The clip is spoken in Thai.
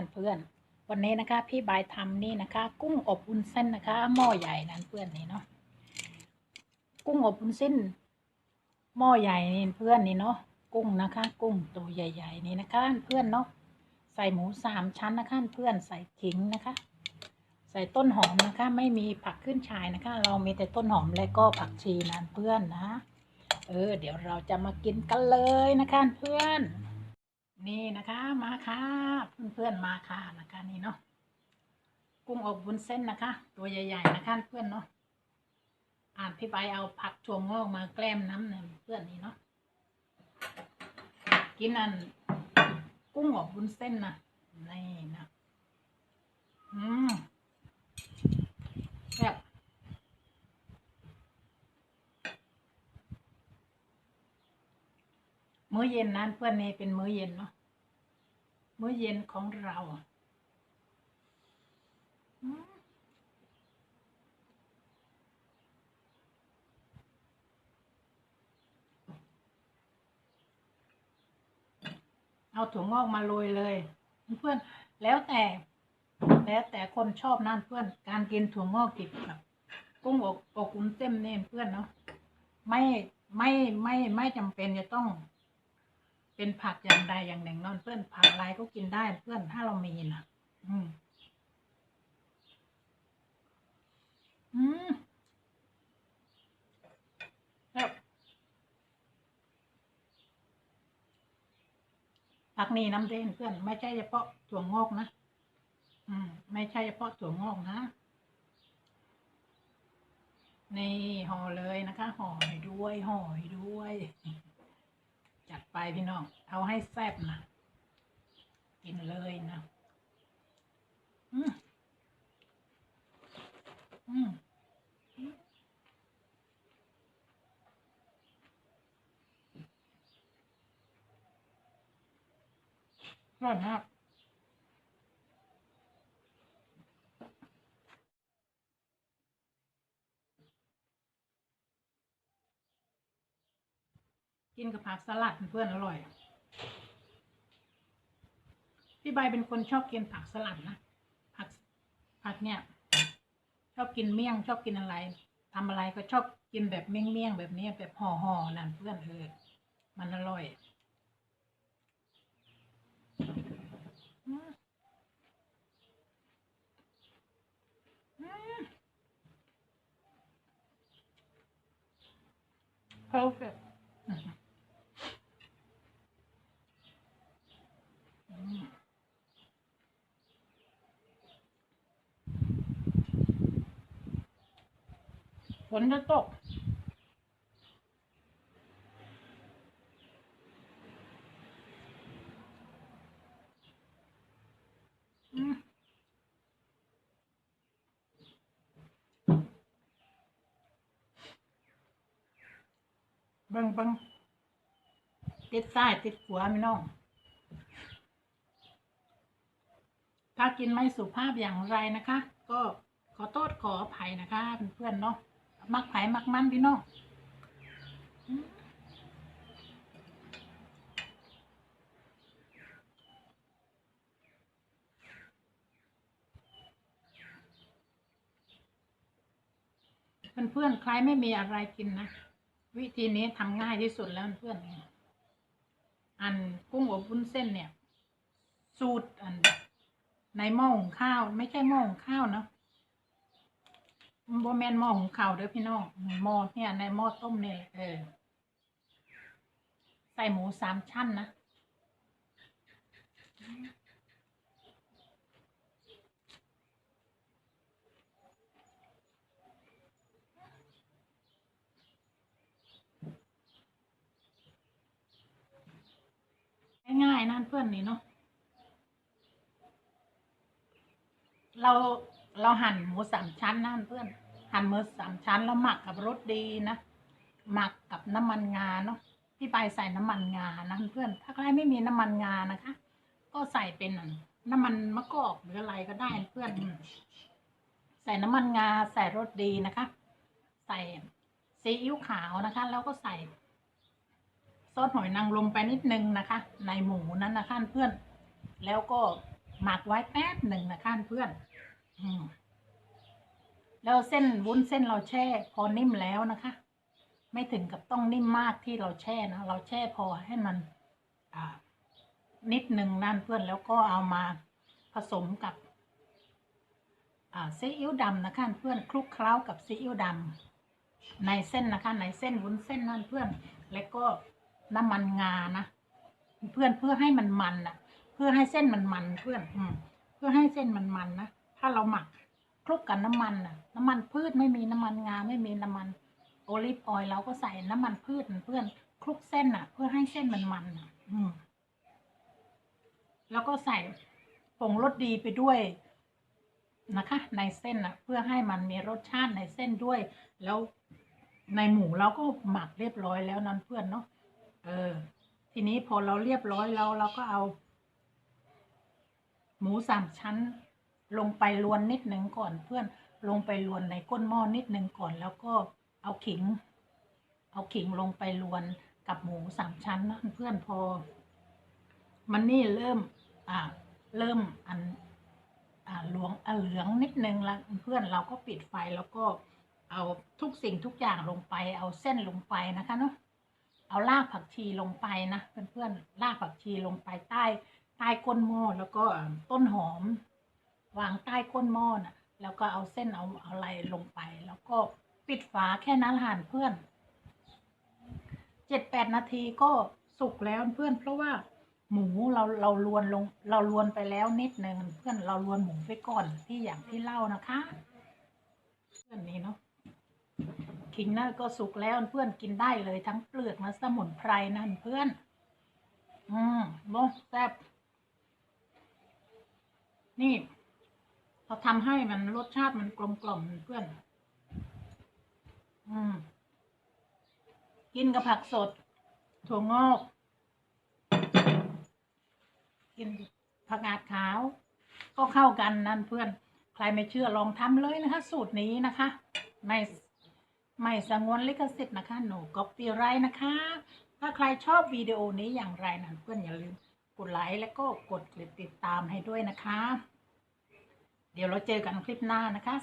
นเพื่อน วันนี้นะคะ พี่บายทำนี่นะคะ กุ้งอบวุ้นเส้นนะคะ หม้อใหญ่นั่นเพื่อนนี่เนาะกุ้งอบวุ้นเส้นหม้อใหญ่นี่เพื่อนนี่เนาะกุ้งนะคะ กุ้งตัวใหญ่ ๆ นี่นะคะเพื่อนเนาะใส่หมูสามชั้นนะคะเพื่อนใส่ขิงนะคะ ใส่ต้นหอมนะคะ ไม่มีผักขึ้นฉายนะคะ เรามีแต่ต้นหอมและก็ผักชีนะเพื่อนนะ เออ เดี๋ยวเราจะมากินกันเลยนะคะเพื่อน นี่นะคะมาค่ะเพื่อนๆมาค่ะนะคะนี่เนาะกุ้งอบวุ้นเส้นนะคะ ตัวใหญ่ๆนะคะเพื่อนเนาะอ่านพี่ใบเอาผักถั่วงอกมาแกล้มน้ำเนี่ยเพื่อนนี่เนาะกินนั่นกุ้งอบวุ้นเส้นนะนี่นะอืมแบบ มื้อเย็นนั้นเพื่อนเนเป็นมื้อเย็นเนาะมื้อเย็นของเราเอาถั่วงอกมาโรยเลย เพื่อนแล้วแต่ แล้วแต่คนชอบนั่นเพื่อน การกินถั่วงอกกิบกับกุ้งอกอกกุ้งเต็มเนี่ยเพื่อนเนาะไม่ไม่ไม่ไม่จำเป็นจะต้อง เป็นผักอย่างใดอย่างหนึ่งนอนเพื่อนผักอะไรก็กินได้เพื่อนถ้าเรามีนะอืมอืมแล้วผักนี่น้ำเด่นเพื่อนไม่ใช่เฉพาะถั่วงอกนะอืมไม่ใช่เฉพาะถั่วงอกนะนี่ห่อเลยนะคะห่อด้วยห่อด้วย จัดไปพี่น้อง เอาให้แซ่บนะ กินเลยนะ อืมอืมอร่อยมาก กินกับผักสลัดเพื่อนอร่อยพี่ใบเป็นคนชอบกินผักสลัดนะผักผักเนี่ย ชอบกินเมี่ยงชอบกินอะไรทำอะไรก็ชอบกินแบบเมี่ยงเมี่ยงแบบนี้แบบห่อห่อๆนั่นเพื่อนเออมันอร่อยอืมอืม perfect มอืม ฝนจะตก เบิ่งเบิ่งติดซ้ายติดขวาพี่น้อง ถ้ากินไม่สุภาพอย่างไรนะคะ ก็ขอโทษขออภัยนะคะเพื่อนเนาะมักไผ่มักมันพี่น้องอืมเพื่อนๆใครไม่มีอะไรกินนะ วิธีนี้ทำง่ายที่สุดแล้วเพื่อนอันกุ้งอบวุ้นเส้นเนี่ย สูตรอัน ในหม้อหุงข้าว ไม่ใช่หม้อหุงข้าวเนาะโบแมนหม้อหุงข้าวเด้อพี่น้องหม้อเนี่ยในหม้อต้มเนี่ยเออใส่หมูสามชั้นนะง่ายๆนั่นเพื่อนนี่เนาะ เราเราหั่นหมูสามชั้นนั่นเพื่อน หั่นหมูสามชั้นแล้วหมักกับรสดีนะหมักกับน้ำมันงาเนาะพี่ไปใส่น้ำมันงานะเพื่อน ถ้าใครไม่มีน้ำมันงานะคะ ก็ใส่เป็นน้ำมันมะกอกหรืออะไรก็ได้เพื่อน ใส่น้ำมันงาใส่รสดีนะคะ ใส่ซีอิ๊วขาวนะคะ แล้วก็ใส่ซอสหอยนางรมไปนิดนึงนะคะ ในหมูนั้นนะคะเพื่อน แล้วก็หมักไว้แป๊บหนึ่งนะคะเพื่อน แล้วเส้นวุ้นเส้นเราแช่พอนิ่มแล้วนะคะ ไม่ถึงกับต้องนิ่มมากที่เราแช่นะเราแช่พอให้มันนิดหนึ่งนั่นเพื่อนแล้วก็เอามาผสมกับซีอิ๊วดำนะคะเพื่อนคลุกเคล้ากับซีอิ๊วดำในเส้นนะคะ ในเส้นวุ้นเส้นนั่นเพื่อน แล้วก็น้ำมันงานะเพื่อนเพื่อให้มันมันนะเพื่อให้เส้นมันมันเพื่อนเพื่อให้เส้นมันมันนะ ถ้าเราหมักคลุกกับน้ำมันน่ะ น้ำมันพืชไม่มีน้ำมันงาไม่มีน้ำมันโอลิฟออยล์เราก็ใส่น้ำมันพืชเพื่อนคลุกเส้นน่ะ เพื่อให้เส้นมันมันน่ะ อืม แล้วก็ใส่ผงรสดีไปด้วยนะคะ ในเส้นน่ะ เพื่อให้มันมีรสชาติในเส้นด้วย แล้วในหมูเราก็หมักเรียบร้อยแล้วนั่นเพื่อนเนาะเออ ทีนี้พอเราเรียบร้อยแล้วเราก็เอา หมูสามชั้น ลงไปลวนนิดหนึ่งก่อนเพื่อนลงไปลวนในก้นหม้อนิดหนึ่งก่อน แล้วก็เอาขิง เอาขิงลงไปลวนกับหมูสามชั้นนะเพื่อนพอ มันนี่เริ่มอ่าเริ่มอันอ่าหลวงอ่าเหลืองนิดนึงละเพื่อนเราก็ปิดไฟแล้วก็เอาทุกสิ่งทุกอย่างลงไป เอาเส้นลงไปนะคะเนาะเอารากผักชีลงไปนะเพื่อนๆรากผักชีลงไปใต้ ใต้ก้นหม้อแล้วก็ต้นหอม วางใต้ก้นหม้อนะแล้วก็เอาเส้นเอาอะไรลงไป แล้วก็ปิดฝาแค่นั้นหานเพื่อนเจ็ดแปดนาทีก็สุกแล้วเพื่อนเพราะว่าหมูเราเราลวนลง เราลวนไปแล้วนิดหนึ่งเพื่อนเราลวนหมูไปก่อนที่อย่างที่เล่านะคะเพื่อนนี้เนาะขิงนั่นก็สุกแล้วเพื่อนกินได้เลยทั้งเปลือกนะสมุนไพรนั่นเพื่อน อืมบอแซ่บนี่ เราทำให้มันรสชาติมันกลมกล่อมเพื่อน อืม กินกับผักสด ถั่วงอก กินผักกาดขาว ก็เข้ากันนั่นเพื่อน ใครไม่เชื่อลองทำเลยนะคะ สูตรนี้นะคะ ไม่ไม่สงวนลิขสิทธิ์นะคะ หนูก๊อปปี้ไรนะคะ ถ้าใครชอบวิดีโอนี้อย่างไรนะเพื่อนอย่าลืมกดไลค์และก็กดติดตามให้ด้วยนะคะ เดี๋ยวเราเจอกันคลิปหน้านะคะ